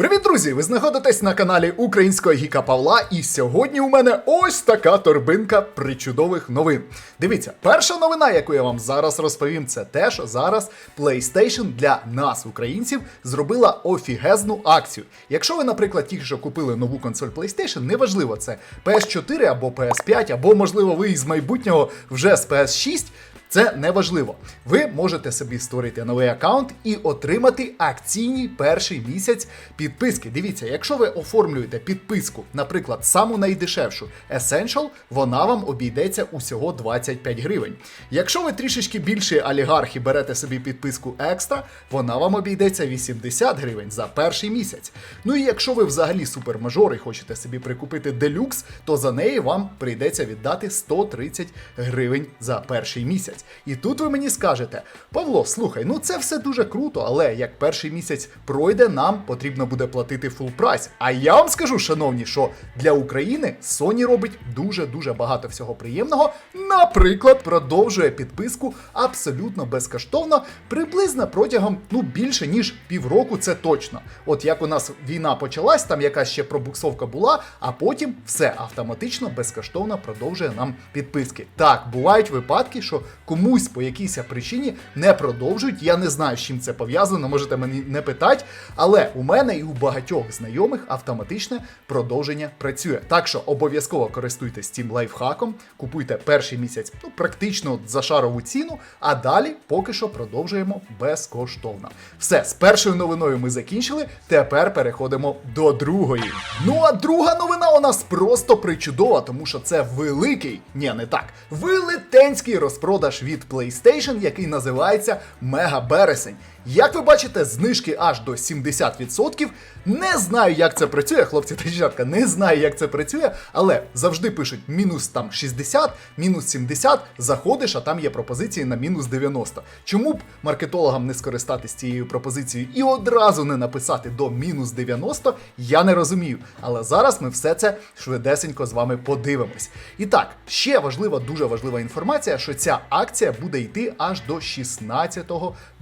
Привіт, друзі! Ви знаходитесь на каналі Українського Гіка Павла, і сьогодні у мене ось така торбинка причудових новин. Дивіться, перша новина, яку я вам зараз розповім, це те, що зараз PlayStation для нас, українців, зробила офігезну акцію. Якщо ви, наприклад, тільки що купили нову консоль PlayStation, неважливо, це PS4 або PS5, або можливо ви із майбутнього вже з PS6. Це не важливо. Ви можете собі створити новий аккаунт і отримати акційний перший місяць підписки. Дивіться, якщо ви оформлюєте підписку, наприклад, саму найдешевшу Essential, вона вам обійдеться усього 25 гривень. Якщо ви трішечки більший олігарх і берете собі підписку екстра, вона вам обійдеться 80 гривень за перший місяць. Ну і якщо ви взагалі супермажор і хочете собі прикупити делюкс, то за неї вам прийдеться віддати 130 гривень за перший місяць. І тут ви мені скажете: Павло, слухай, ну це все дуже круто, але як перший місяць пройде, нам потрібно буде платити фул прайс. А я вам скажу, шановні, що для України Sony робить дуже-дуже багато всього приємного. Наприклад, продовжує підписку абсолютно безкоштовно, приблизно протягом ну більше ніж півроку, це точно. От як у нас війна почалась, там якась ще пробуксовка була, а потім все автоматично безкоштовно продовжує нам підписки. Так, бувають випадки, що комусь по якійсь причині не продовжують. Я не знаю, з чим це пов'язано, можете мені не питати. Але у мене і у багатьох знайомих автоматичне продовження працює. Так що обов'язково користуйтесь цим лайфхаком, купуйте перший місяць ну, практично за шарову ціну, а далі поки що продовжуємо безкоштовно. Все, з першою новиною ми закінчили. Тепер переходимо до другої. Ну а друга новина у нас просто причудова, тому що це великий, ні, не так, велетенський розпродаж від PlayStation, який називається Мега Бересень. Як ви бачите, знижки аж до 70%. Не знаю, як це працює, хлопці та дівчатка, не знаю, як це працює, але завжди пишуть мінус там 60, мінус 70, заходиш, а там є пропозиції на мінус 90. Чому б маркетологам не скористатись цією пропозицією і одразу не написати до мінус 90, я не розумію. Але зараз ми все це швидесенько з вами подивимось. І так, ще важлива, дуже важлива інформація, що ця акція буде йти аж до 16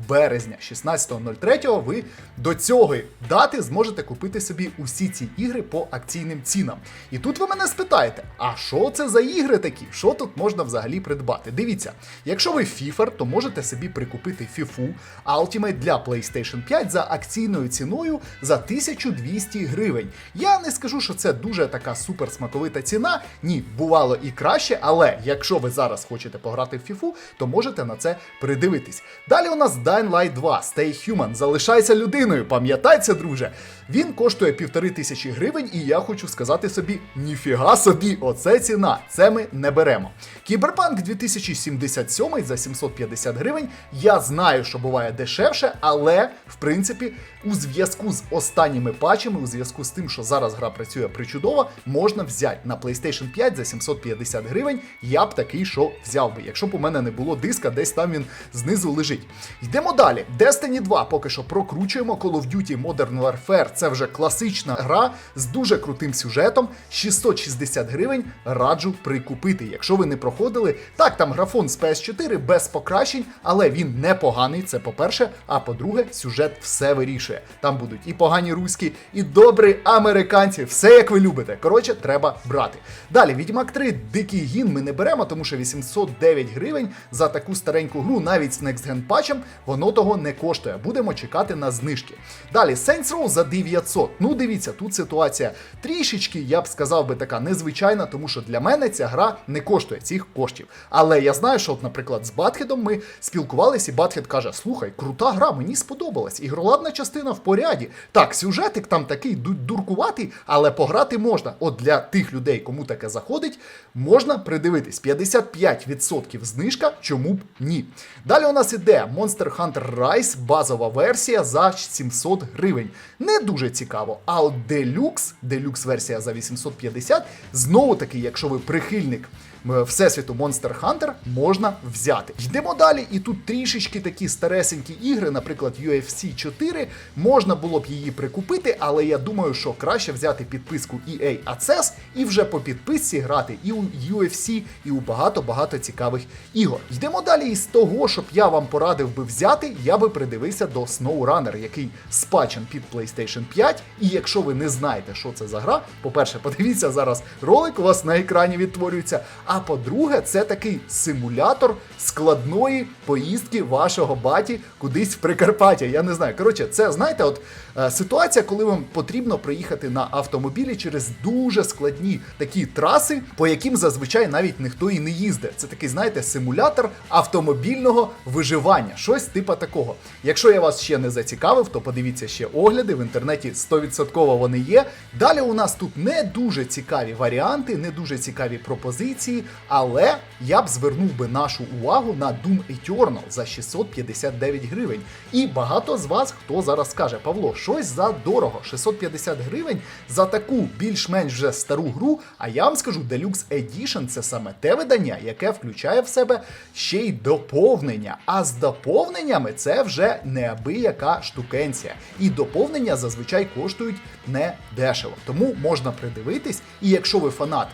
березня. 16.03 ви до цього дати зможете купити собі усі ці ігри по акційним цінам. І тут ви мене спитаєте, а що це за ігри такі? Що тут можна взагалі придбати? Дивіться, якщо ви фіфер, то можете собі прикупити FIFA Ultimate для PlayStation 5 за акційною ціною за 1200 гривень. Я не скажу, що це дуже така супер смаковита ціна. Ні, бувало і краще, але якщо ви зараз хочете пограти в FIFA, то можете на це придивитись. Далі у нас Dying Light 2 Stay Human. Залишайся людиною, пам'ятай це, друже. Він коштує півтори тисячі гривень, і я хочу сказати собі: ніфіга собі, оце ціна. Це ми не беремо. Кіберпанк 2077 за 750 гривень. Я знаю, що буває дешевше, але в принципі, у зв'язку з останніми патчами, у зв'язку з тим, що зараз гра працює причудово, можна взяти на PlayStation 5 за 750 гривень. Я б такий що взяв би, якщо б у мене не було диска, десь там він знизу лежить. Йдемо далі. Destiny 2 поки що прокручуємо Call of Duty Modern Warfare. Це вже класична гра з дуже крутим сюжетом. 660 гривень раджу прикупити. Якщо ви не проходили, так там графон з PS4 без покращень, але він непоганий. Це по-перше. А по-друге, сюжет все вирішує. Там будуть і погані руські, і добрі американці. Все як ви любите. Коротше, треба брати. Далі, Відьмак 3, Дикий гін ми не беремо, тому що 809 гривень за таку стареньку гру, навіть з Next Gen патчем, воно того не коштує. Будемо чекати на знижки. Далі Saints Row за 900. Ну, дивіться, тут ситуація трішечки, я б сказав би, така незвичайна, тому що для мене ця гра не коштує цих коштів. Але я знаю, що, от, наприклад, з Батхедом ми спілкувалися, і Батхед каже: слухай, крута гра, мені сподобалась. Ігроладна частина в поряді. Так, сюжетик там такий дуркуватий, але пограти можна. От для тих людей, кому таке заходить, можна придивитись. 55% знижка, чому б ні. Далі у нас іде Monster Hunter Rise, базова версія за 700 гривень. Не дуже цікаво. А от Deluxe, Deluxe версія за 850, знову таки, якщо ви прихильник всесвіту Monster Hunter можна взяти. Йдемо далі, і тут трішечки такі старесенькі ігри, наприклад, UFC 4, можна було б її прикупити, але я думаю, що краще взяти підписку EA Access і вже по підписці грати і у UFC, і у багато-багато цікавих ігор. Йдемо далі із того, щоб я вам порадив би взяти, я би придивився до SnowRunner, який спачен під PlayStation 5. І якщо ви не знаєте, що це за гра, по-перше, подивіться зараз ролик, у вас на екрані відтворюється. А по-друге, це такий симулятор складної поїздки вашого баті кудись в Прикарпаття. Я не знаю. Коротше, це знаєте, от е, ситуація, коли вам потрібно приїхати на автомобілі через дуже складні такі траси, по яким зазвичай навіть ніхто і не їздить. Це такий, знаєте, симулятор автомобільного виживання, щось типа такого. Якщо я вас ще не зацікавив, то подивіться ще огляди в інтернеті 100% вони є. Далі у нас тут не дуже цікаві варіанти, не дуже цікаві пропозиції, але я б звернув би нашу увагу на Doom Eternal за 659 гривень. І багато з вас хто зараз скаже, Павло, щось за дорого, 650 гривень за таку більш-менш вже стару гру. А я вам скажу, Deluxe Edition це саме те видання, яке включає в себе ще й доповнення. А з доповненнями це вже неабияка штукенція. І доповнення зазвичай коштують не дешево. Тому можна придивитись, і якщо ви фанат.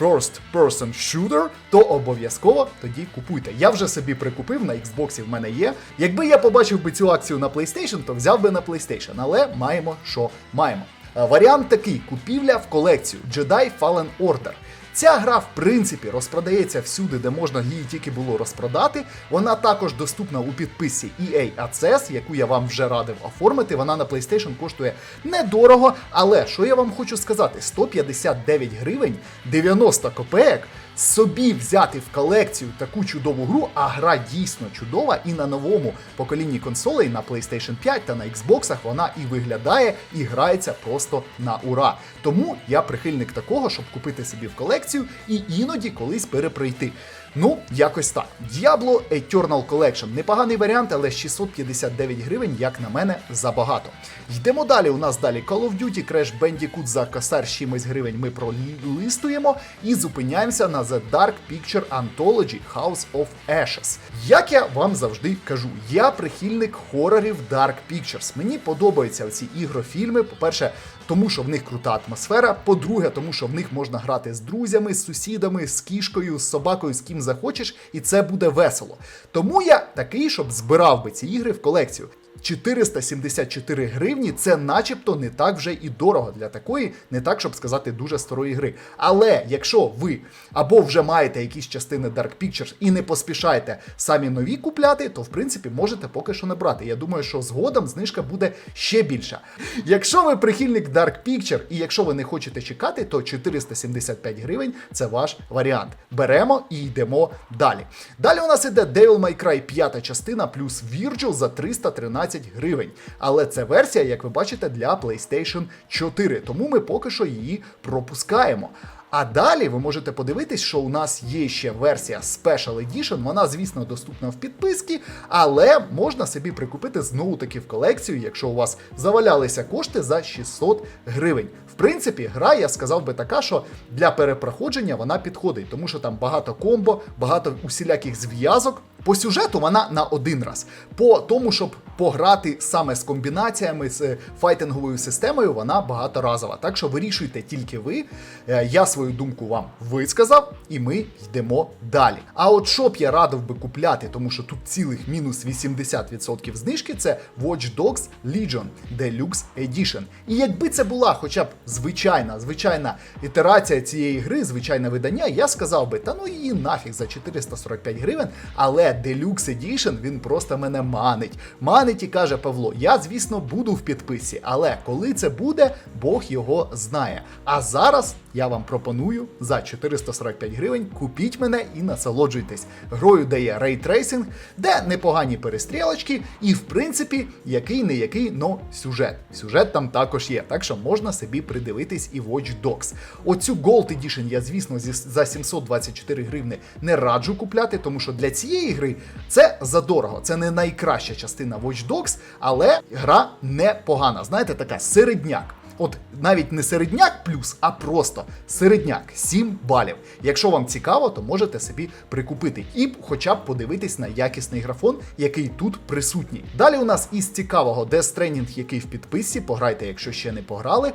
First Person Shooter, то обов'язково тоді купуйте. Я вже собі прикупив на Xbox в мене є. Якби я побачив би цю акцію на PlayStation, то взяв би на PlayStation, але маємо, що маємо. Е, Варіант такий: купівля в колекцію Jedi Fallen Order. Ця гра, в принципі, розпродається всюди, де можна її тільки було розпродати. Вона також доступна у підписці EA Access, яку я вам вже радив оформити. Вона на PlayStation коштує недорого. Але що я вам хочу сказати: 159 гривень 90 копеек. Собі взяти в колекцію таку чудову гру, а гра дійсно чудова, і на новому поколінні консолей на PlayStation 5 та на Xbox вона і виглядає, і грається просто на ура. Тому я прихильник такого, щоб купити собі в колекцію і іноді колись перепройти. Ну, якось так. Diablo Eternal Collection. Непоганий варіант, але 659 гривень, як на мене, забагато. Йдемо далі. У нас далі Call of Duty, Crash Bandicoot за косар 7 гривень ми пролистуємо і зупиняємося на The Dark Picture Anthology House of Ashes. Як я вам завжди кажу, я прихильник хорорів Dark Pictures. Мені подобаються ці ігрофільми. По-перше, тому що в них крута атмосфера. По-друге, тому що в них можна грати з друзями, з сусідами, з кішкою, з собакою, з ким захочеш, і це буде весело. Тому я такий, щоб збирав би ці ігри в колекцію. 474 гривні це начебто не так вже і дорого для такої, не так, щоб сказати, дуже старої гри. Але якщо ви або вже маєте якісь частини Dark Pictures і не поспішаєте самі нові купляти, то в принципі можете поки що не брати. Я думаю, що згодом знижка буде ще більша. Якщо ви прихильник Dark Picture і якщо ви не хочете чекати, то 475 гривень це ваш варіант. Беремо і йдемо далі. Далі у нас іде Devil May Cry 5 частина плюс Virgil за 313 гривень. Але це версія, як ви бачите, для PlayStation 4, тому ми поки що її пропускаємо. А далі ви можете подивитись, що у нас є ще версія Special Edition. Вона, звісно, доступна в підписці, але можна собі прикупити знову таки в колекцію, якщо у вас завалялися кошти за 600 гривень. Принципі, гра, я сказав би така, що для перепроходження вона підходить, тому що там багато комбо, багато усіляких зв'язок. По сюжету вона на один раз. По тому, щоб пограти саме з комбінаціями з файтинговою системою, вона багаторазова. Так що вирішуйте тільки ви. Е, Я свою думку вам висказав, і ми йдемо далі. А от що б я радив би купляти, тому що тут цілих мінус 80% знижки, це Watch Dogs Legion Deluxe Edition. І якби це була хоча б звичайна, звичайна ітерація цієї гри, звичайне видання, я сказав би, та ну її нафіг за 445 гривень, але Deluxe Edition він просто мене манить. Манить і каже Павло: я, звісно, буду в підписі, але коли це буде, Бог його знає. А зараз я вам пропоную за 445 гривень купіть мене і насолоджуйтесь. Грою, де є рейтрейсинг, де непогані перестрілочки, і в принципі, який не який, но сюжет. Сюжет там також є, так що можна собі придивитись і Watch Dogs. Оцю Gold Edition я, звісно, за 724 гривни не раджу купляти, тому що для цієї гри це задорого. Це не найкраща частина Watch Dogs, але гра непогана. Знаєте, така середняк. От навіть не середняк плюс, а просто середняк 7 балів. Якщо вам цікаво, то можете собі прикупити і хоча б подивитись на якісний графон, який тут присутній. Далі у нас із цікавого Death Stranding, який в підписці, пограйте, якщо ще не пограли.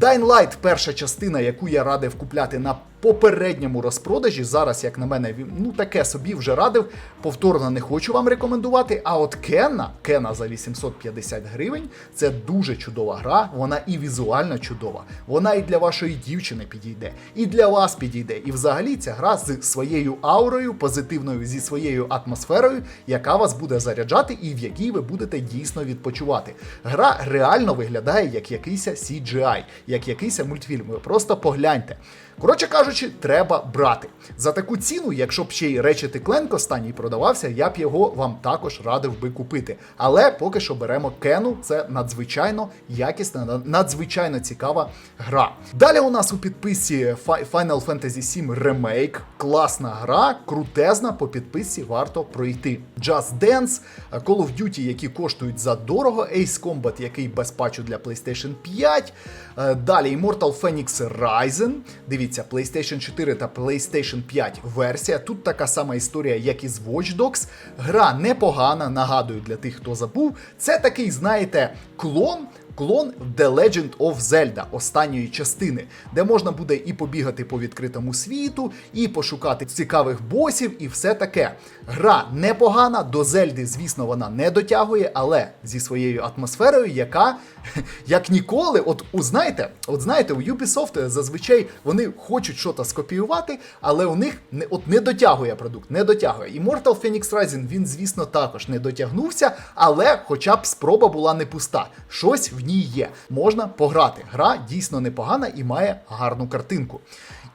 Dying Light, перша частина, яку я радив купляти на попередньому розпродажі. Зараз, як на мене, він- ну таке собі вже радив. Повторно не хочу вам рекомендувати. А от Кенна, Кена за 850 гривень, це дуже чудова гра. Вона і візуально чудова. Вона і для вашої дівчини підійде, і для вас підійде. І взагалі ця гра з своєю аурою, позитивною, зі своєю атмосферою, яка вас буде заряджати і в якій ви будете дійсно відпочивати. Гра реально виглядає як якийсь CGI, як якийсь мультфільм. Ви просто погляньте. Коротше кажучи, треба брати. За таку ціну, якщо б ще й Ratchet Clank останній продавався, я б його вам також радив би купити. Але поки що беремо Кену, це надзвичайно якісна, надзвичайно цікава гра. Далі у нас у підписці Fi- Final Fantasy VII Remake. Класна гра, крутезна, по підписці варто пройти. Just Dance, Call of Duty, які коштують за дорого, Ace Combat, який без патчу для PlayStation 5. Е, Далі Immortal Phoenix Ryzen. Дивіться, PlayStation 4 та PlayStation 5 версія. Тут така сама історія, як і з Watch Dogs. Гра непогана, нагадую для тих, хто забув. Це такий, знаєте, клон. Клон The Legend of Zelda останньої частини, де можна буде і побігати по відкритому світу, і пошукати цікавих босів, і все таке. Гра непогана, до Зельди, звісно, вона не дотягує, але зі своєю атмосферою, яка як ніколи, от у от знаєте, у Ubisoft зазвичай вони хочуть щось скопіювати, але у них не от не дотягує продукт, не дотягує. Immortal Phoenix Rising, він, звісно, також не дотягнувся, але хоча б спроба була не пуста. Щось в ній є. Можна пограти. Гра дійсно непогана і має гарну картинку.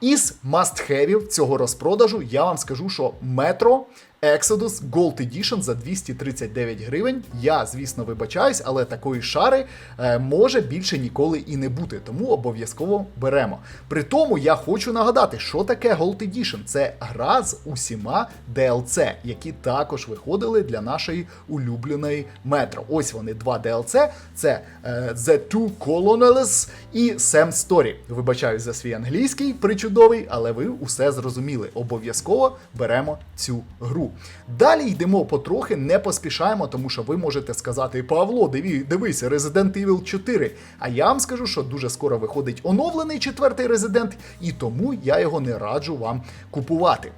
Із must-have'ів цього розпродажу я вам скажу, що Metro Exodus Gold Edition за 239 гривень. Я, звісно, вибачаюсь, але такої шари е, може більше ніколи і не бути, тому обов'язково беремо. При тому я хочу нагадати, що таке Gold Edition. Це гра з усіма DLC, які також виходили для нашої улюбленої метро. Ось вони, два DLC. Це е, The Two Colonels і Sam Story. Вибачаюсь за свій англійський причудовий, але ви усе зрозуміли. Обов'язково беремо цю гру. Далі йдемо потрохи, не поспішаємо, тому що ви можете сказати: Павло, диві, дивись, Resident Evil 4. А я вам скажу, що дуже скоро виходить оновлений четвертий Resident, і тому я його не раджу вам купувати.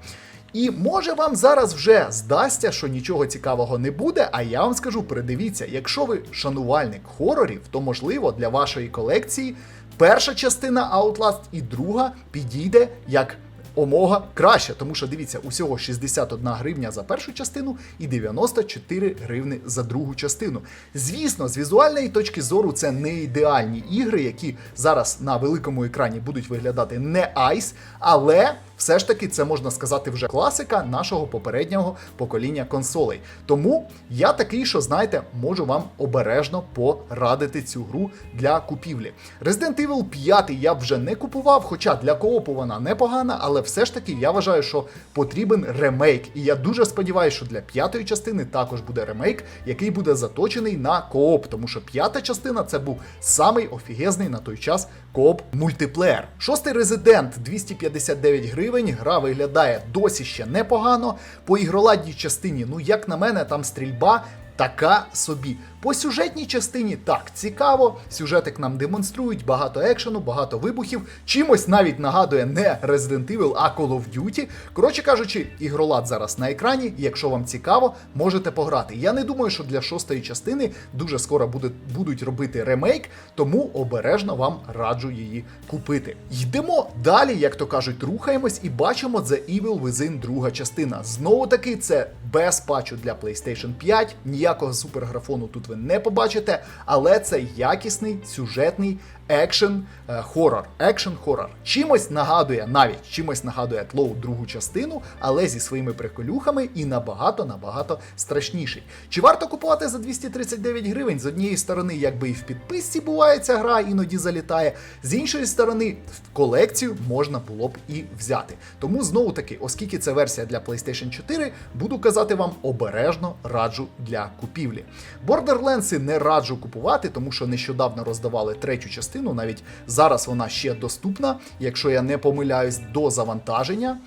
І може вам зараз вже здасться, що нічого цікавого не буде. А я вам скажу, придивіться, якщо ви шанувальник хорорів, то можливо для вашої колекції перша частина Outlast і друга підійде як омога краще, тому що дивіться, усього 61 гривня за першу частину і 94 гривни за другу частину. Звісно, з візуальної точки зору це не ідеальні ігри, які зараз на великому екрані будуть виглядати не айс, але. Все ж таки, це можна сказати вже класика нашого попереднього покоління консолей. Тому я такий, що знаєте, можу вам обережно порадити цю гру для купівлі. Resident Evil 5 я вже не купував, хоча для коопу вона непогана, але все ж таки я вважаю, що потрібен ремейк. І я дуже сподіваюся, що для п'ятої частини також буде ремейк, який буде заточений на кооп, тому що п'ята частина це був самий офігезний на той час кооп мультиплеєр. Шостий резидент 259 гривень. Гра виглядає досі ще непогано. По ігроладній частині, ну як на мене, там стрільба. Така собі. По сюжетній частині так цікаво. Сюжетик нам демонструють багато екшену, багато вибухів. Чимось навіть нагадує не Resident Evil, а Call of Duty. Коротше кажучи, ігролад зараз на екрані. Якщо вам цікаво, можете пограти. Я не думаю, що для шостої частини дуже скоро буде, будуть робити ремейк, тому обережно вам раджу її купити. Йдемо далі, як то кажуть, рухаємось і бачимо The Evil Within друга частина. Знову таки, це без патчу для PlayStation 5. Ніякого суперграфону тут ви не побачите, але це якісний сюжетний екшен е, хорор. Екшен хорор. Чимось нагадує, навіть чимось нагадує Тлоу другу частину, але зі своїми приколюхами і набагато набагато страшніший. Чи варто купувати за 239 гривень? З однієї сторони, якби і в підписці буває ця гра, іноді залітає. З іншої сторони, в колекцію можна було б і взяти. Тому знову таки, оскільки це версія для PlayStation 4, буду казати вам обережно раджу для купівлі. Borderlands не раджу купувати, тому що нещодавно роздавали третю частину частину. Навіть зараз вона ще доступна, якщо я не помиляюсь, до завантаження.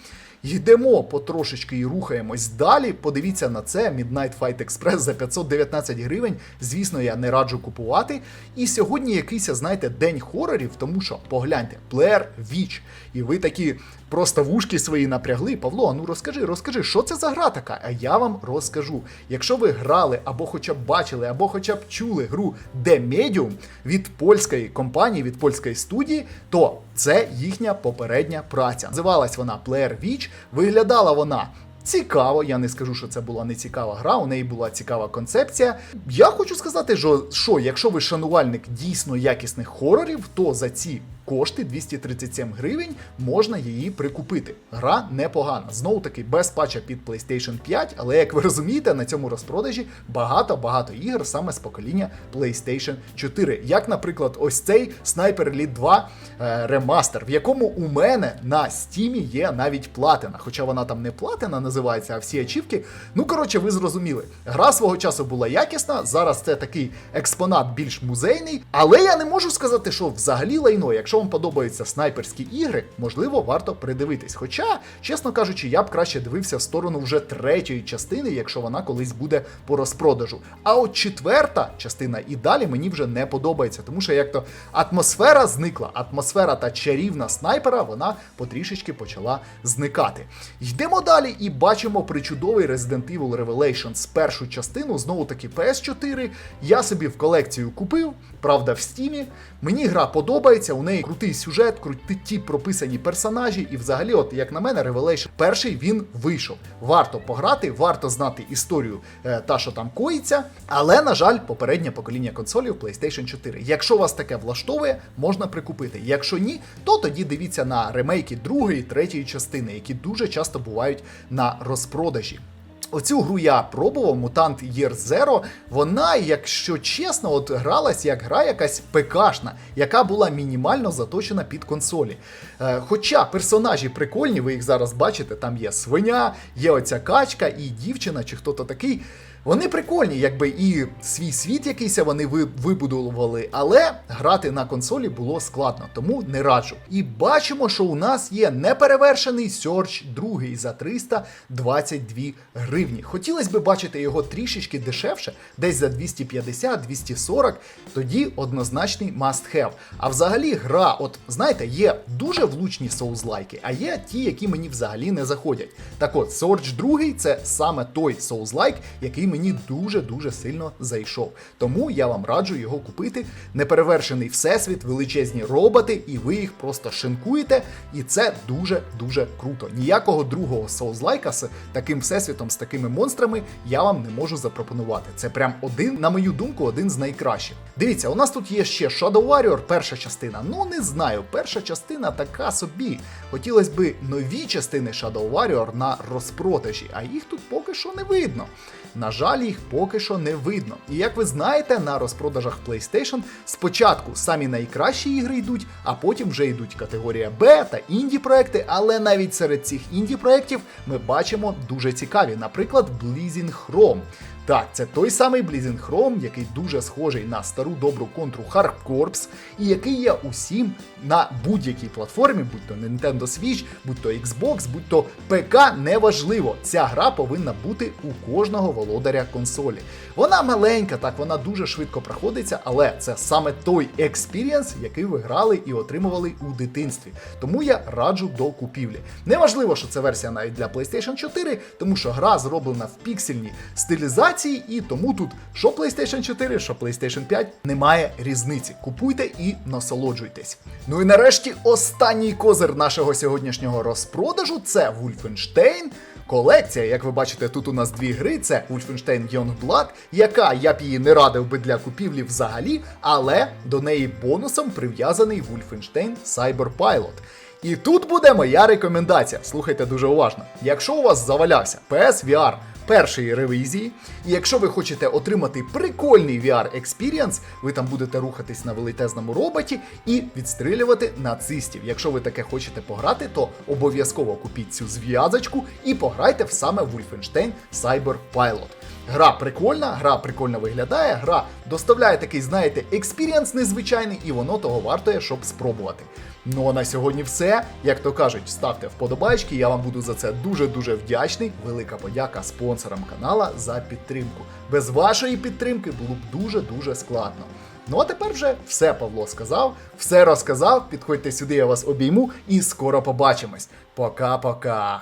Йдемо потрошечки і рухаємось далі. Подивіться на це. Midnight Fight Express за 519 гривень. Звісно, я не раджу купувати. І сьогодні якийсь, знаєте, день хорорів, тому що погляньте, Blair Witch. І ви такі просто вушки свої напрягли. Павло, а ну розкажи, розкажи, що це за гра така? А я вам розкажу. Якщо ви грали або хоча б бачили, або хоча б чули гру The Medium від польської компанії, від польської студії, то це їхня попередня праця. Називалась вона Player Witch, виглядала вона. Цікаво, я не скажу, що це була не цікава гра, у неї була цікава концепція. Я хочу сказати, що, що якщо ви шанувальник дійсно якісних хорорів, то за ці кошти 237 гривень можна її прикупити. Гра непогана. Знову таки без патча під PlayStation 5, але як ви розумієте, на цьому розпродажі багато-багато ігор саме з покоління PlayStation 4. Як, наприклад, ось цей Sniper Elite 2 е, ремастер, в якому у мене на стімі є навіть платина. Хоча вона там не платина називається, а всі ачівки. Ну, коротше, ви зрозуміли. Гра свого часу була якісна, зараз це такий експонат більш музейний. Але я не можу сказати, що взагалі лайно, якщо вам подобаються снайперські ігри, можливо, варто придивитись. Хоча, чесно кажучи, я б краще дивився в сторону вже третьої частини, якщо вона колись буде по розпродажу. А от четверта частина і далі мені вже не подобається, тому що як то атмосфера зникла, атмосфера та чарівна снайпера, вона потрішечки почала зникати. Йдемо далі і бачимо причудовий Resident Evil Revelations першу частину, знову таки PS4. Я собі в колекцію купив, правда, в стімі. Мені гра подобається, у неї крутий сюжет, круті прописані персонажі, і взагалі, от як на мене, Revelation перший він вийшов. Варто пограти, варто знати історію е, та, що там коїться. Але, на жаль, попереднє покоління консолів PlayStation 4. Якщо вас таке влаштовує, можна прикупити. Якщо ні, то тоді дивіться на ремейки другої, третьої частини, які дуже часто бувають на розпродажі. Оцю гру я пробував, мутант Year Zero. Вона, якщо чесно, от гралась як гра якась ПКшна, яка була мінімально заточена під консолі. Е, хоча персонажі прикольні, ви їх зараз бачите, там є свиня, є оця качка і дівчина, чи хто-то такий. Вони прикольні, якби і свій світ якийсь вони вибудували, але грати на консолі було складно, тому не раджу. І бачимо, що у нас є неперевершений Search 2 за 322 гривні. Хотілося б бачити його трішечки дешевше, десь за 250-240, тоді однозначний must have. А взагалі гра, от знаєте, є дуже влучні соузлайки, а є ті, які мені взагалі не заходять. Так от, Search 2 це саме той соузлайк, який мені дуже-дуже сильно зайшов. Тому я вам раджу його купити. Неперевершений всесвіт, величезні роботи, і ви їх просто шинкуєте. І це дуже-дуже круто. Ніякого другого соузлайка з таким всесвітом, з такими монстрами я вам не можу запропонувати. Це прям один, на мою думку, один з найкращих. Дивіться, у нас тут є ще Shadow Warrior, перша частина. Ну не знаю, перша частина така собі. Хотілося б нові частини Shadow Warrior на розпродажі, а їх тут поки що не видно. На жаль, їх поки що не видно. І як ви знаєте, на розпродажах PlayStation спочатку самі найкращі ігри йдуть, а потім вже йдуть категорія Б та інді проекти. Але навіть серед цих інді проєктів ми бачимо дуже цікаві, наприклад, Blazing Chrome. Так, це той самий Blazing Chrome, який дуже схожий на стару добру контру Hard Corps, і який є усім на будь-якій платформі, будь то Nintendo Switch, будь то Xbox, будь то ПК, неважливо. Ця гра повинна бути у кожного володаря консолі. Вона маленька, так вона дуже швидко проходиться, але це саме той експірієнс, який ви грали і отримували у дитинстві. Тому я раджу до купівлі. Неважливо, що це версія навіть для PlayStation 4, тому що гра зроблена в піксельній стилізації, і тому тут що PlayStation 4, що PlayStation 5 немає різниці. Купуйте і насолоджуйтесь. Ну і нарешті останній козир нашого сьогоднішнього розпродажу це Wolfenstein. Колекція, як ви бачите, тут у нас дві гри: це Wolfenstein Youngblood, яка я б її не радив би для купівлі взагалі, але до неї бонусом прив'язаний Wolfenstein Cyber Pilot. І тут буде моя рекомендація. Слухайте дуже уважно. Якщо у вас завалявся PSVR першої ревізії, і якщо ви хочете отримати прикольний VR експірієнс, ви там будете рухатись на велетезному роботі і відстрілювати нацистів. Якщо ви таке хочете пограти, то обов'язково купіть цю зв'язочку і пограйте в саме Wolfenstein Cyber Pilot. Гра прикольна, гра прикольно виглядає, гра доставляє такий, знаєте, експірієнс незвичайний, і воно того вартує, щоб спробувати. Ну а на сьогодні все. Як то кажуть, ставте вподобайки, я вам буду за це дуже-дуже вдячний. Велика подяка спонсорам канала за підтримку. Без вашої підтримки було б дуже-дуже складно. Ну а тепер вже все Павло сказав, все розказав. Підходьте сюди, я вас обійму і скоро побачимось. Пока-пока.